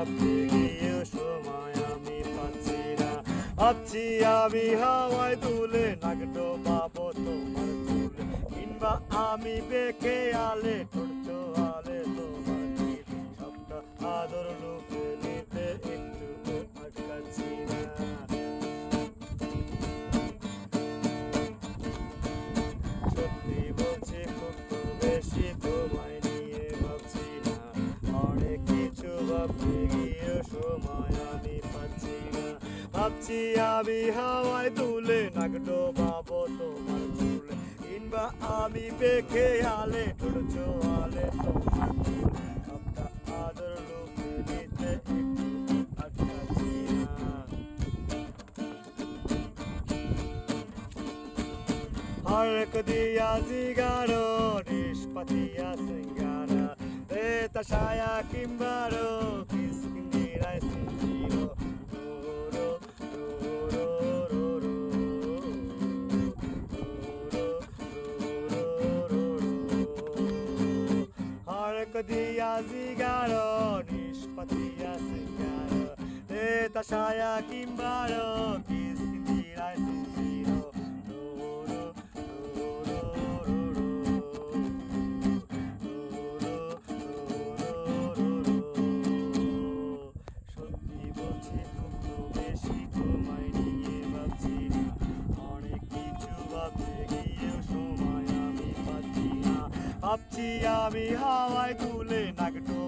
ভাবতে সময় আমি পাচ্ছি না। ভাবছি আমি হাওয়ায় তুলে নাগডো পাবো তোমার চুল। কিংবা আমি বেখে আলে গিয়ে সময় আমি পাচ্ছি না ভাবছি আমি হাওয়ায় তুলে নাগটো পাবো তোমার চুলে কিংবা আমি বেঁকে আলে ঠোঁট চোয়ালে তোমার আদর লুকে নিতে একটু আটকাচ্ছি না Hark dia zigaro, nishpatia singara, Hark zigaro, nish patia zigaro, Eta saia kimbaro, kiskindira ভাবছি আমি হাওয়ায় তুলে নাকটো